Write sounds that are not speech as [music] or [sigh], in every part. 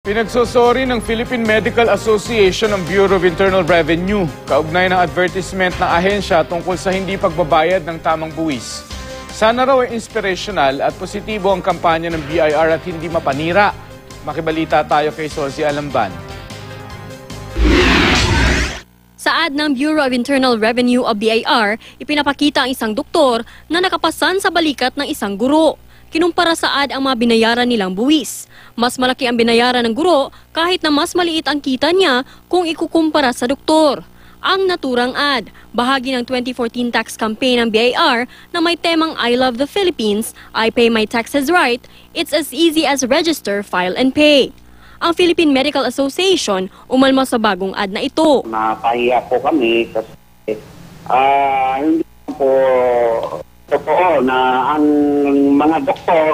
Pinagsusori ng Philippine Medical Association ng Bureau of Internal Revenue kaugnay ng advertisement ng ahensya tungkol sa hindi pagbabayad ng tamang buwis. Sana raw ay inspirational at positibo ang kampanya ng BIR at hindi mapanira. Makibalita tayo kay Sozi Alamban. Sa ad ng Bureau of Internal Revenue o BIR, ipinapakita ang isang doktor na nakapasan sa balikat ng isang guro. Kinumpara sa ad ang mga binayaran nilang buwis. Mas malaki ang binayaran ng guro kahit na mas maliit ang kita niya kung ikukumpara sa doktor. Ang naturang ad, bahagi ng 2014 tax campaign ng BIR na may temang I love the Philippines, I pay my taxes right, it's as easy as register, file and pay. Ang Philippine Medical Association umalma sa bagong ad na ito. napahiya po kami kasi ah hindi po totoo na ang mga doktor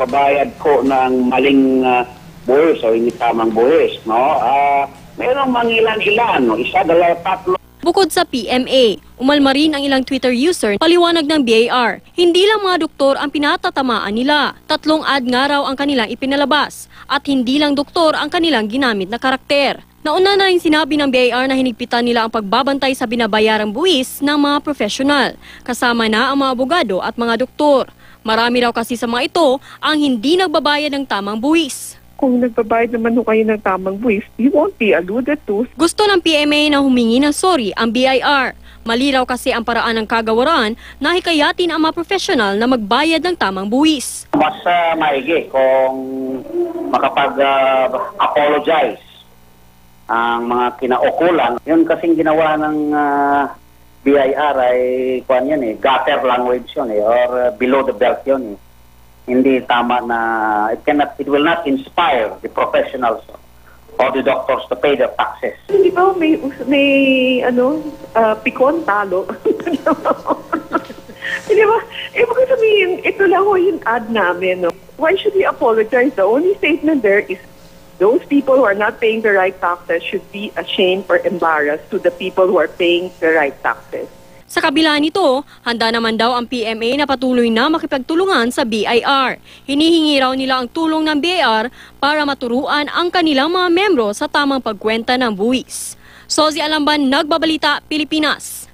ay nagbabayad ko ng maling uh, buwis o hindi tamang buwis. No? Ah merong mangilan-ilan, no? isa, dalawa, tatlo, Bukod sa PMA, umalma rin ang ilang Twitter user paliwanag ng BAR. Hindi lang mga doktor ang pinatatamaan nila. Tatlong ad nga raw ang kanilang ipinalabas at hindi lang doktor ang kanilang ginamit na karakter. Nauna na rin sinabi ng BAR na hinigpitan nila ang pagbabantay sa binabayarang buwis ng mga profesional, kasama na ang mga abogado at mga doktor. Marami raw kasi sa mga ito ang hindi nagbabayad ng tamang buwis. kung nagbabayad naman ho kayo ng tamang buwis, you won't be alluded to. Gusto ng PMA na humingi ng sorry ang BIR. Mali raw kasi ang paraan ng kagawaran na hikayatin ang mga profesional na magbayad ng tamang buwis. mas uh, maigi kung makapag-apologize ang mga kinaukulan. Yun kasing ginawa ng ah, BIR ay kuan yan eh, gutter language yun eh, or uh, below the belt yun eh. Hindi tama na, it cannot, it will not inspire the professionals or the doctors to pay their taxes. Di ba may, may ano, ah, pikon talo? [laughs] Di ba? Eh, baka sabihin, ito lang ho yung ad namin. No? Why should we apologize? The only statement there is those people who are not paying the right taxes should be ashamed or embarrassed to the people who are paying the right taxes. Sa kabila nito, handa naman daw ang PMA na patuloy na makipagtulungan sa BIR. Hinihingi raw nila ang tulong ng BIR para maturuan ang kanilang mga membro sa tamang pagkwenta ng buwis. Sozi Alamban, Nagbabalita, Pilipinas.